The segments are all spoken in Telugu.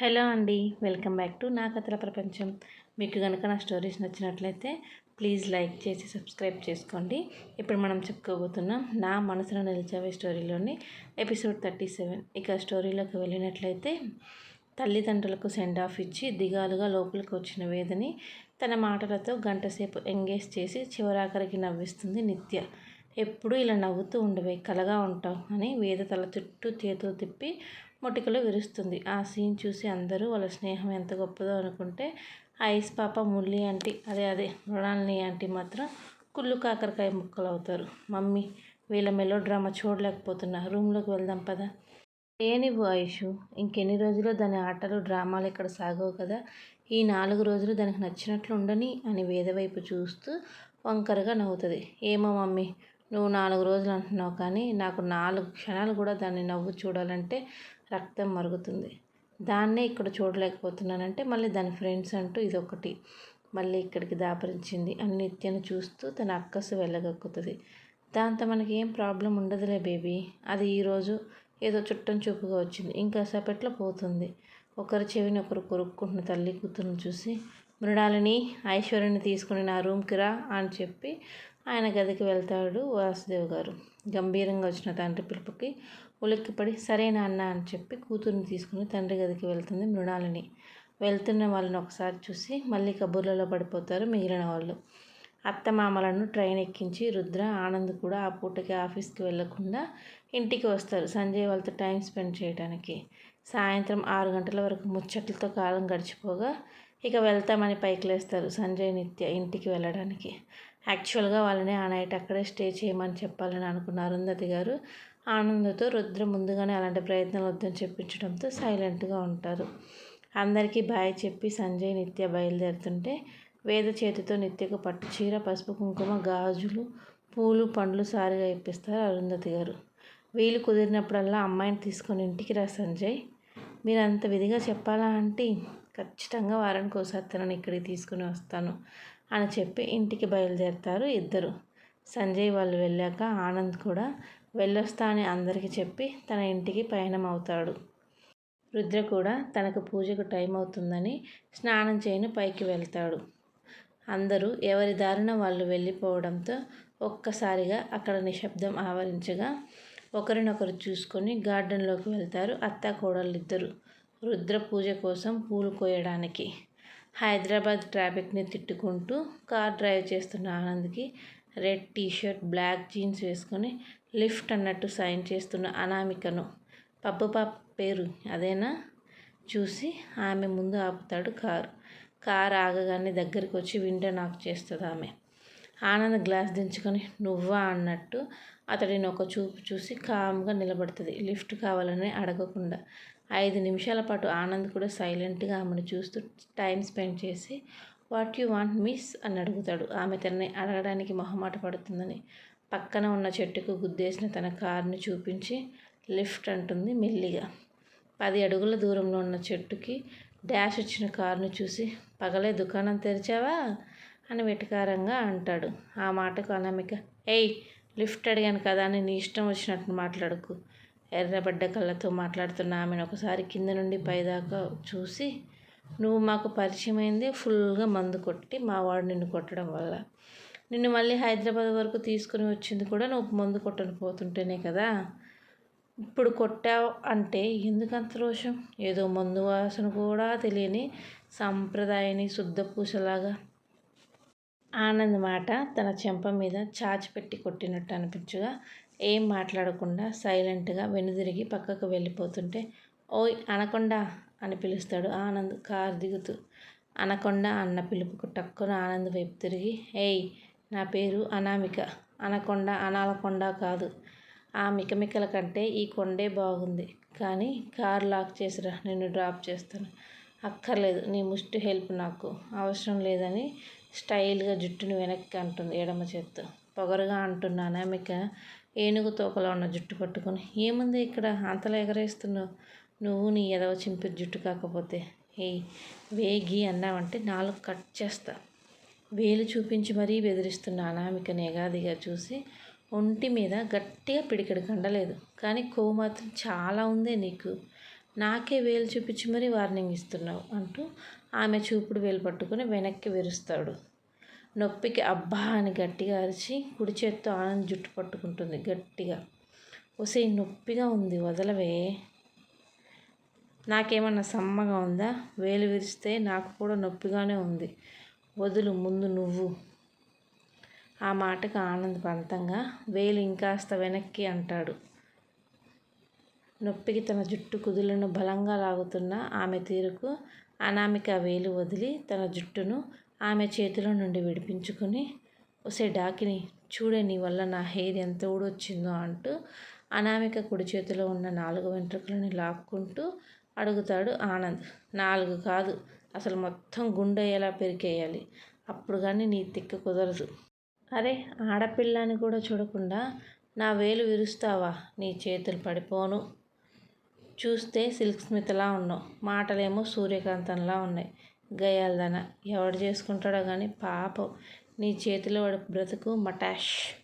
హలో అండి వెల్కమ్ బ్యాక్ టు నా కథల ప్రపంచం. మీకు కనుక నా స్టోరీస్ నచ్చినట్లయితే ప్లీజ్ లైక్ చేసి సబ్స్క్రైబ్ చేసుకోండి. ఇప్పుడు మనం చెప్పుకోబోతున్నాం నా మనసులో నిలిచావే స్టోరీలోని ఎపిసోడ్ థర్టీ సెవెన్. ఇక స్టోరీలోకి వెళ్ళినట్లయితే తల్లిదండ్రులకు సెండ్ ఆఫ్ ఇచ్చి దిగాలుగా లోపలికి వచ్చిన వేదని తన మాటలతో గంటసేపు ఎంగేజ్ చేసి చివరాఖరికి నవ్విస్తుంది నిత్య. ఎప్పుడూ ఇలా నవ్వుతూ ఉండవే కలగా ఉంటావు అని వేద తల చుట్టూ చేతులు తిప్పి మొటికలు విరుస్తుంది. ఆ సీన్ చూసి అందరూ వాళ్ళ స్నేహం ఎంత గొప్పదో అనుకుంటే ఐస్ పాప ముల్లి ఆంటీ అదే అదే మృణాలని ఆంటీ మాత్రం కుళ్ళు కాకరకాయ ముక్కలు అవుతారు మమ్మీ వీళ్ళ మెలో డ్రామా చూడలేకపోతున్నా. రూమ్లోకి వెళ్దాం పదా. ఏనివ్వు ఆయుషు? ఇంకెన్ని రోజులు దాని ఆటలు డ్రామాలు ఇక్కడ సాగవు కదా? ఈ నాలుగు రోజులు దానికి నచ్చినట్లు ఉండని అని వేదవైపు చూస్తూ వంకరగా నవ్వుతుంది. ఏమో మమ్మీ నువ్వు నాలుగు రోజులు అంటున్నావు కానీ నాకు నాలుగు క్షణాలు కూడా దాన్ని నవ్వు చూడాలంటే రక్తం మరుగుతుంది. దాన్నే ఇక్కడ చూడలేకపోతున్నానంటే మళ్ళీ దాని ఫ్రెండ్స్ అంటూ ఇదొకటి. మళ్ళీ ఇక్కడికి దాపరించింది. అని నిత్యను చూస్తూ తన అక్కసు వెళ్ళగక్కుతుంది. దాంతో మనకి ఏం ప్రాబ్లం ఉండదులే బేబీ. అది ఈరోజు ఏదో చుట్టం చూపుగా వచ్చింది. ఇంకా సేపట్లో పోతుంది. ఒకరి చెవిని ఒకరు కొరుక్కుంటున్న తల్లి కూతురుని చూసి మృణాలని ఐశ్వర్యని తీసుకుని నా రూమ్కి రా అని చెప్పి ఆయన గదికి వెళ్తాడు వాసుదేవ్ గారు గంభీరంగా వచ్చిన తండ్రి పిలుపుకి ఉలిక్కిపడి సరే నాన్న అని చెప్పి కూతుర్ని తీసుకుని తండ్రి గదికి వెళ్తుంది మృణాలని. వెళ్తున్న వాళ్ళని ఒకసారి చూసి మళ్ళీ కబుర్లలో పడిపోతారు మిగిలిన వాళ్ళు. అత్తమామలను ట్రైన్ ఎక్కించి రుద్ర ఆనంద్ కూడా ఆ పూటకి ఆఫీస్కి వెళ్ళకుండా ఇంటికి వస్తారు సంజయ్ వాళ్ళతో టైం స్పెండ్ చేయడానికి సాయంత్రం ఆరు గంటల వరకు ముచ్చట్లతో కాలం గడిచిపోగా ఇక వెళ్తామని పైకి లేస్తారు సంజయ్ నిత్య ఇంటికి వెళ్ళడానికి. యాక్చువల్గా వాళ్ళని ఆ నైట్ అక్కడే స్టే చేయమని చెప్పాలని అనుకున్న అరుంధతి గారు. ఆనందంతో రుద్ర ముందుగానే అలాంటి ప్రయత్నాలు వద్దని చెప్పించడంతో సైలెంట్గా ఉంటారు. అందరికీ బాయ్ చెప్పి సంజయ్ నిత్య బయలుదేరుతుంటే వేద చేతితో నిత్యకు పట్టు చీర పసుపు కుంకుమ గాజులు పూలు పండ్లు సారిగా ఇప్పిస్తారు అరుంధతి గారు. వీలు కుదిరినప్పుడల్లా అమ్మాయిని తీసుకొని ఇంటికి రా సంజయ్. మీరు అంత విధిగా చెప్పాలా అంటే ఖచ్చితంగా వారానికి ఒకసారి తనని ఇక్కడికి తీసుకుని వస్తాను అని చెప్పి ఇంటికి బయలుదేరుతారు ఇద్దరు. సంజయ్ వాళ్ళు వెళ్ళాక ఆనంద్ కూడా వెళ్ళొస్తా అని అందరికీ చెప్పి తన ఇంటికి పయనం అవుతాడు. రుద్ర కూడా తనకు పూజకు టైం అవుతుందని స్నానం చేయని పైకి వెళ్తాడు. అందరూ ఎవరి దారిన వాళ్ళు వెళ్ళిపోవడంతో ఒక్కసారిగా అక్కడ నిశ్శబ్దం ఆవరించగా ఒకరినొకరు చూసుకొని గార్డెన్లోకి వెళ్తారు అత్త కోడళ్ళిద్దరు. రుద్ర పూజ కోసం పూలు కోయడానికి. హైదరాబాద్ ట్రాఫిక్ని తిట్టుకుంటూ కార్ డ్రైవ్ చేస్తున్న ఆనంద్కి red T shirt black jeans వేసుకొని లిఫ్ట్ అన్నట్టు సైన్ చేస్తున్న అనామికను. పబ్బు పాప పేరు అదేనా? చూసి ఆమె ముందు ఆపుతాడు కారు. కారు ఆగగానే దగ్గరికి వచ్చి విండో నాక్ చేస్తుంది ఆమె. ఆనంద్ గ్లాస్ దించుకొని నువ్వా? అన్నట్టు అతడిని ఒక చూపు చూసి కామ్గా నిలబడుతుంది. లిఫ్ట్ కావాలని అడగకుండా. ఐదు నిమిషాల పాటు ఆనంద్ కూడా సైలెంట్గా ఆమెను చూస్తూ టైం స్పెండ్ చేసి వాట్ యు వాంట్ మిస్ అని అడుగుతాడు. ఆమె తనని అడగడానికి మొహమాట పడుతుందని. పక్కన ఉన్న చెట్టుకు గుద్దేసిన తన కారుని చూపించి లిఫ్ట్ అంటుంది మెల్లిగా. పది అడుగుల దూరంలో ఉన్న చెట్టుకి డాష్ వచ్చిన కారుని చూసి పగలే దుకాణం తెరిచావా? అని వెటకారంగా అంటాడు. ఆ మాటకు అనామిక ఏయ్ లిఫ్ట్ అడిగాను కదా అని నీ ఇష్టం వచ్చినట్టు మాట్లాడుకు. ఎర్రబడ్డ కళ్ళతో మాట్లాడుతున్న ఆమెను ఒకసారి కింద నుండి పైదాకా చూసి నువ్వు మాకు పరిచయమైందే ఫుల్గా మందు కొట్టి మా వాడు నిన్ను కొట్టడం వల్ల. నిన్ను మళ్ళీ హైదరాబాద్ వరకు తీసుకుని వచ్చింది కూడా నువ్వు మందు కొట్టని పోతుంటేనే కదా. ఇప్పుడు కొట్టావు అంటే ఎందుకంత రోషం? ఏదో మందు వాసన కూడా తెలియని సంప్రదాయని శుద్ధ పూసలాగా. ఆనంద్ మాట తన చెంప మీద చాచి పెట్టి కొట్టినట్టు అనిపించగా ఏం మాట్లాడకుండా సైలెంట్గా వెనుదిరిగి పక్కకు వెళ్ళిపోతుంటే ఓయ్ అనకుండా అని పిలుస్తాడు. ఆనంద్ కారు దిగుతూ. అనకొండ అన్న పిలుపుకు టక్కున ఆనంద్ వైపు తిరిగి ఏయ్ నా పేరు అనామిక. అనకొండ అనాలకొండ కాదు. ఆ మికమికల కంటే ఈ కొండే బాగుంది. కానీ కార్ లాక్ చేసిరా నిన్ను డ్రాప్ చేస్తాను. అక్కర్లేదు నీ ముష్టి హెల్ప్ నాకు. అవసరం లేదని స్టైల్గా జుట్టుని వెనక్కి అంటుంది ఎడమ చేత్తో. పొగరుగా అంటున్న అనామిక ఏనుగు తోకలో ఉన్న జుట్టు పట్టుకొని ఏముంది ఇక్కడ? అంతలా ఎగరేస్తున్నావు. నువ్వు నీ ఎదవ చింపి జుట్టు కాకపోతే ఏ వేగి అన్నావంటే నాలుగు కట్ చేస్తా. వేలు చూపించి మరీ బెదిరిస్తున్న అనామికని ఎగాదిగా చూసి ఒంటి మీద గట్టిగా పిడికెడు కండలేదు. కానీ కొవ్వు మాత్రం చాలా ఉందే నీకు. నాకే వేలు చూపించి మరీ వార్నింగ్ ఇస్తున్నావు అంటూ ఆమె చూపుడు వేలు పట్టుకుని వెనక్కి విరుస్తాడు. నొప్పికి అబ్బా అని గట్టిగా అరిచి కుడి చేత్తో ఆనంద్ జుట్టు పట్టుకుంటుంది గట్టిగా. ఒసే నొప్పిగా ఉంది వదలవే. నాకేమన్నా సమ్మగా ఉందా? వేలు విరిస్తే నాకు కూడా నొప్పిగానే ఉంది. వదులు ముందు నువ్వు. ఆ మాటకు ఆనంద్ పంతంగా వేలు ఇంకాస్త వెనక్కి అంటాడు. నొప్పికి తన జుట్టు కుదులను బలంగా లాగుతున్న ఆమె తీరుకు అనామిక వేలు వదిలి తన జుట్టును ఆమె చేతిలో నుండి విడిపించుకుని ఒసే డాకిని చూడే నీ వల్ల నా హెయిర్ ఎంత ఊడొచ్చిందో అంటూ అనామిక కుడి చేతిలో ఉన్న నాలుగు వెంట్రుకలని లాక్కుంటూ అడుగుతాడు ఆనంద్. నాలుగు కాదు అసలు మొత్తం గుండెయ్యేలా పెరికేయాలి అప్పుడు కానీ నీ తిక్క కుదరదు. అరే ఆడపిల్లని కూడా చూడకుండా నా వేలు విరుస్తావా? నీ చేతులు పడిపోను. చూస్తే సిల్క్ స్మిత్లా ఉన్నావు. మాటలేమో సూర్యకాంతంలా ఉన్నాయి. గయాలదన ఎవడు చేసుకుంటాడో కానీ పాపం. నీ చేతిలో వాడి బ్రతుకు మటాష్.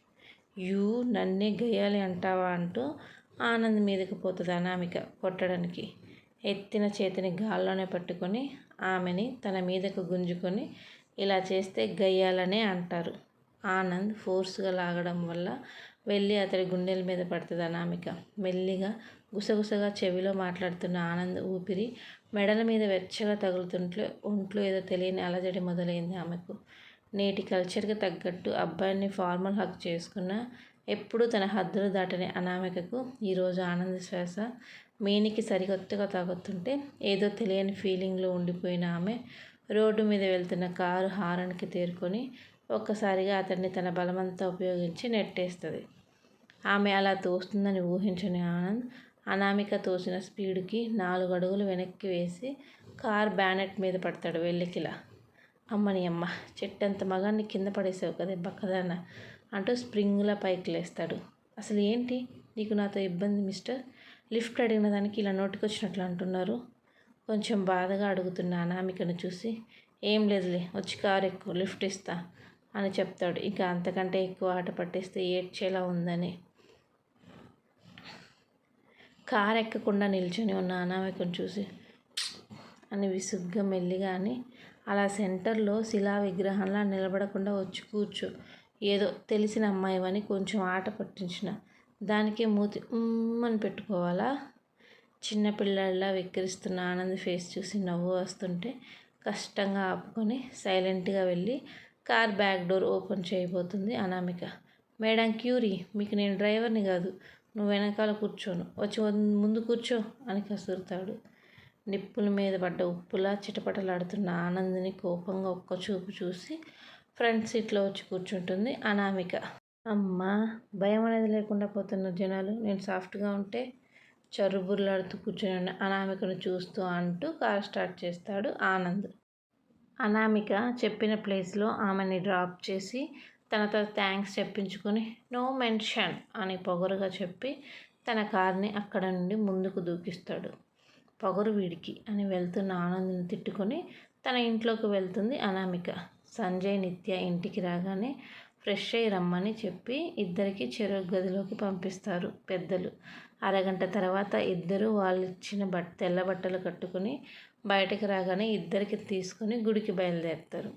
యూ నన్నే గయ్యాలి అంటావా అంటూ ఆనంద్ మీదకి పోతుంది అనామిక కొట్టడానికి. ఎత్తిన చేతిని గాల్లోనే పట్టుకొని ఆమెని తన మీదకు గుంజుకొని ఇలా చేస్తే గయ్యాలనే అంటారు. ఆనంద్ ఫోర్స్గా లాగడం వల్ల వెళ్ళి అతడి గుండెల మీద పడుతుంది అనామిక. మెల్లిగా గుసగుసగా చెవిలో మాట్లాడుతున్న ఆనంద్ ఊపిరి మెడల మీద వెచ్చగా తగులుతుంటే ఒంట్లో ఏదో తెలియని అలజడి మొదలైంది ఆమెకు. నేటి కల్చర్కి తగ్గట్టు అబ్బాయిని ఫార్మల్ హక్ చేసుకున్న ఎప్పుడూ తన హద్దులు దాటని అనామికకు ఈరోజు ఆనంద శ్వాస. మేనికి సరికొత్తగా తాగుతుంటే ఏదో తెలియని ఫీలింగ్లో ఉండిపోయిన ఆమె రోడ్డు మీద వెళ్తున్న కారు హారన్కి తేరుకొని ఒక్కసారిగా అతన్ని తన బలమంతా ఉపయోగించి నెట్టేస్తుంది. ఆమె అలా తోస్తుందని ఊహించని ఆనంద్ అనామిక తోసిన స్పీడ్కి నాలుగు అడుగులు వెనక్కి వేసి కార్ బ్యానెట్ మీద పడతాడు వెళ్ళికిలా అమ్మని అమ్మ చెట్టంత మగాన్ని కింద పడేసావు కదే బక్కదాన్న. అంటూ స్ప్రింగ్లా పైకి లేస్తాడు అసలు ఏంటి? నీకు నాతో ఇబ్బంది మిస్టర్? లిఫ్ట్ అడిగిన దానికి ఇలా నోటికొచ్చినట్లు అంటున్నారు. కొంచెం బాధగా అడుగుతున్న అనామికను చూసి ఏం లేదులే వచ్చి కారు ఎక్కువ లిఫ్ట్ ఇస్తా అని చెప్తాడు. ఇంకా అంతకంటే ఎక్కువ ఆట పట్టేస్తే ఏడ్చేలా ఉందని. కారు ఎక్కకుండా నిల్చొని ఉన్న అనామికను చూసి అని విసుగ్గా మెల్లిగా అని అలా సెంటర్లో శిలా విగ్రహంలా నిలబడకుండా వచ్చి కూర్చో. ఏదో తెలిసిన అమ్మాయివని కొంచెం ఆట పట్టించిన. దానికే మూతి అని పెట్టుకోవాలా? చిన్నపిల్లల్లా వెక్కిరిస్తున్న ఆనంద్ ఫేస్ చూసి నవ్వు వస్తుంటే కష్టంగా ఆపుకొని సైలెంట్గా వెళ్ళి కార్ బ్యాక్ డోర్ ఓపెన్ చేయబోతుంది అనామిక. మేడం క్యూరీ మీకు నేను డ్రైవర్ని కాదు నువ్వు వెనకాల కూర్చోను. వచ్చి ముందు కూర్చో అని కసురుతాడు. నిప్పుల మీద పడ్డ ఉప్పులా చిటపటలాడుతున్న ఆనందిని కోపంగా ఒక్క చూపు చూసి ఫ్రంట్ సీట్లో వచ్చి కూర్చుంటుంది అనామిక. అమ్మ భయం అనేది లేకుండా పోతున్న జనాలు. నేను సాఫ్ట్గా ఉంటే చరుబుర్లాడుతూ కూర్చొని అనామికను చూస్తూ అంటూ కార్ స్టార్ట్ చేస్తాడు ఆనంద్. అనామిక చెప్పిన ప్లేస్లో ఆమెని డ్రాప్ చేసి తనతో థ్యాంక్స్ చెప్పించుకొని నో మెన్షన్ అని పొగరుగా చెప్పి తన కార్ని అక్కడ నుండి ముందుకు దూకిస్తాడు. పొగరు వీడికి అని వెళ్తున్న ఆనంద్ని తిట్టుకొని తన ఇంట్లోకి వెళ్తుంది అనామిక. సంజయ్ నిత్య ఇంటికి రాగానే ఫ్రెష్ అయ్యి రమ్మని చెప్పి ఇద్దరికి చెరువు గదిలోకి పంపిస్తారు పెద్దలు. అరగంట తర్వాత ఇద్దరు వాళ్ళు ఇచ్చిన బట్ తెల్ల బట్టలు కట్టుకుని బయటకు రాగానే ఇద్దరికి తీసుకొని గుడికి బయలుదేరుతారు.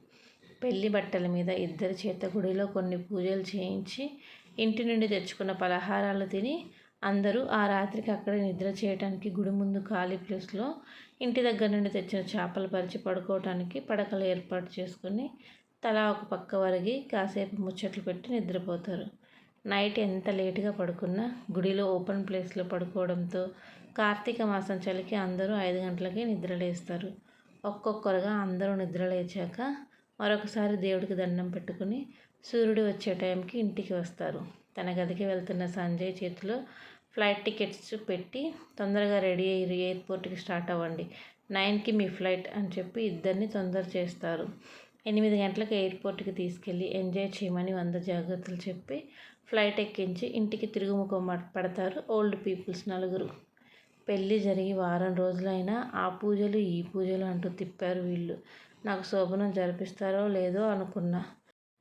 పెళ్ళి బట్టల మీద ఇద్దరి చేత గుడిలో కొన్ని పూజలు చేయించి ఇంటి నుండి తెచ్చుకున్న పలహారాలు తిని అందరూ ఆ రాత్రికి అక్కడే నిద్ర చేయడానికి గుడి ముందు ఖాళీ ప్లేస్లో ఇంటి దగ్గర నుండి తెచ్చిన చేపలు పరిచి పడుకోవటానికి పడకలు ఏర్పాటు చేసుకుని తలా ఒక పక్క వరిగి కాసేపు ముచ్చట్లు పెట్టి నిద్రపోతారు. నైట్ ఎంత లేటుగా పడుకున్నా గుడిలో ఓపెన్ ప్లేస్లో పడుకోవడంతో కార్తీక మాసం చలికి అందరూ ఐదు గంటలకి నిద్రలేస్తారు. ఒక్కొక్కరుగా అందరూ నిద్రలేచాక మరొకసారి దేవుడికి దండం పెట్టుకుని సూర్యుడు వచ్చే టైంకి ఇంటికి వస్తారు. తన గదికి వెళ్తున్న సంజయ్ చేతిలో ఫ్లైట్ టికెట్స్ పెట్టి తొందరగా రెడీ అయ్యి ఎయిర్పోర్ట్కి స్టార్ట్ అవ్వండి. నైన్కి మీ ఫ్లైట్ అని చెప్పి ఇద్దరిని తొందర చేస్తారు. ఎనిమిది గంటలకు ఎయిర్పోర్ట్కి తీసుకెళ్ళి ఎంజాయ్ చేయమని వంద జాగ్రత్తలు చెప్పి ఫ్లైట్ ఎక్కించి ఇంటికి తిరుగుముఖం పడతారు ఓల్డ్ పీపుల్స్ నలుగురు. పెళ్ళి జరిగి వారం రోజులైనా ఆ పూజలు ఈ పూజలు అంటూ తిప్పారు వీళ్ళు. నాకు శోభనం జరిపిస్తారో లేదో అనుకున్నా.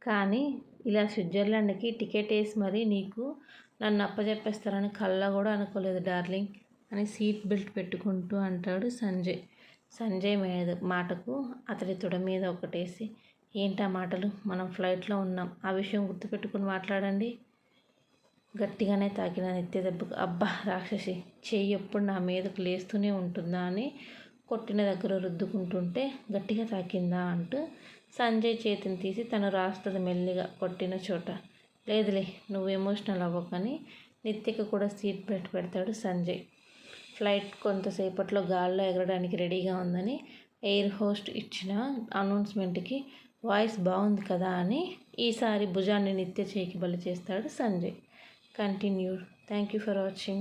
కానీ ఇలా స్విట్జర్లాండ్కి టికెట్ వేసి మరీ నీకు నన్ను అప్పచెప్పేస్తారని కళ్ళ కూడా అనుకోలేదు డార్లింగ్ అని సీట్ బెల్ట్ పెట్టుకుంటూ అంటాడు సంజయ్. సంజయ్ మీద మాటకు అతడి తొడ మీద ఒకటేసి ఏంటా మాటలు? మనం ఫ్లైట్లో ఉన్నాం. ఆ విషయం గుర్తుపెట్టుకుని మాట్లాడండి. గట్టిగానే తాకిన నిత్య దెబ్బకు అబ్బా రాక్షసి చెయ్యి ఎప్పుడు నా మీదకు లేస్తూనే ఉంటుందా? అని కొట్టిన దగ్గర రుద్దుకుంటుంటే గట్టిగా తాకిందా అంటూ సంజయ్ చేతిని తీసి తను రాస్తుంది మెల్లిగా కొట్టిన చోట. లేదులే నువ్వు ఎమోషనల్ అవ్వకని నిత్యకు కూడా సీట్ బెల్ట్ పెడతాడు సంజయ్. ఫ్లైట్ కొంతసేపట్లో గాల్లో ఎగరడానికి రెడీగా ఉందని ఎయిర్ హోస్ట్ ఇచ్చిన అనౌన్స్మెంట్కి వాయిస్ బాగుంది కదా అని ఈసారి భుజాన్ని నిత్య చేయికి బలి చేస్తాడు Sanjay. Continued. Thank you for watching.